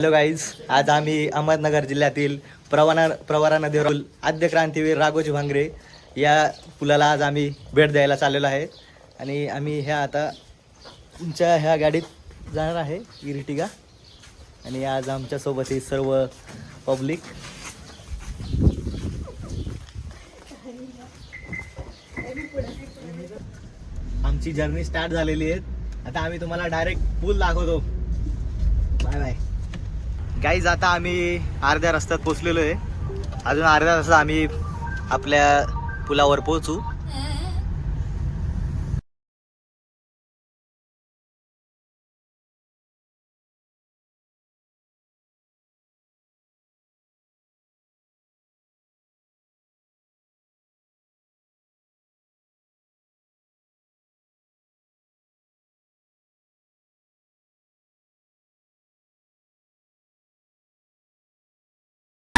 Hello guys आज आम्ही अहमदनगर जिल्ह्यातील प्रवाना प्रवारा नदीवर आद्य क्रांतीवीर राघोजी भांगरे या पुलाला आज आम्ही भेट द्यायला चाललेलो आहे. आणि आम्ही ह्या आता तुमच्या ह्या गाडीत जाणार आहे इरिटिगा. आणि आज आमच्यासोबत ही सर्व पब्लिक आमची जर्नी स्टार्ट झालेली आहे. आता आम्ही तुम्हाला डायरेक्ट पूल दाखवतो. बाय बाय गाईज आता आम्ही अर्ध्या रस्त्यात पोचलेलो आहे. अजून अर्ध्या रस्ता आम्ही आपल्या पुलावर पोहोचू.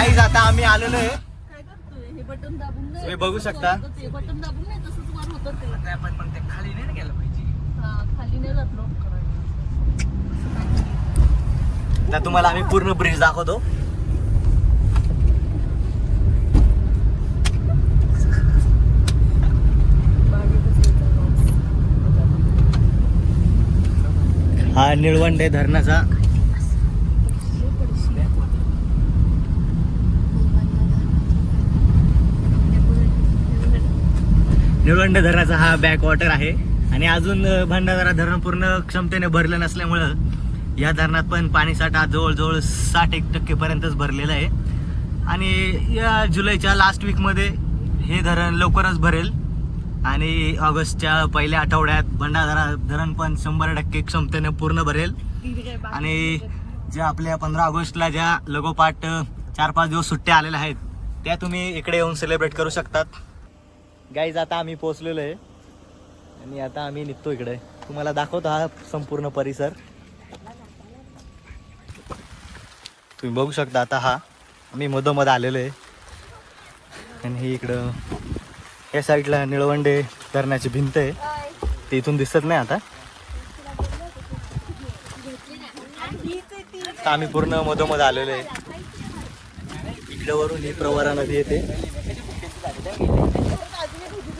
गाईज आता आम्ही आलेलो आहे. हे बघू शकता. खाली नाही ना गेलं पाहिजे. खाली नाही जात लोक. तर तुम्हाला आम्ही पूर्ण ब्रिज दाखवतो. हा निळवंडे धरणाचा निळवंड धरणाचा हा बॅक वॉटर आहे. आणि अजून भंडारा धरण पूर्ण क्षमतेने भरलं नसल्यामुळं या धरणात पण पाणीसाठा जवळजवळ साठ एक टक्केपर्यंतच भरलेला आहे. आणि या जुलैच्या लास्ट वीकमध्ये हे धरण लवकरच भरेल. आणि ऑगस्टच्या पहिल्या आठवड्यात भंडारा धरण पण शंभर टक्के क्षमतेने पूर्ण भरेल. आणि ज्या आपल्या पंधरा ऑगस्टला ज्या लगोपाठ चार पाच दिवस सुट्ट्या आलेल्या आहेत त्या तुम्ही इकडे येऊन सेलिब्रेट करू शकतात. गाईज आता आम्ही पोहोचलेलो आहे. आणि आता आम्ही निघतो इकडे. तुम्हाला दाखवतो हा संपूर्ण परिसर. तुम्ही बघू शकता आता हा. आम्ही मधोमध आलेलो आहे. आणि हे इकडं या साईडला निळवंडे धरणाची भिंत आहे. ते इथून दिसत नाही आता. आता आम्ही पूर्ण मधोमध आलेलो आहे. इकडं वरून ही प्रवरा नदी येते.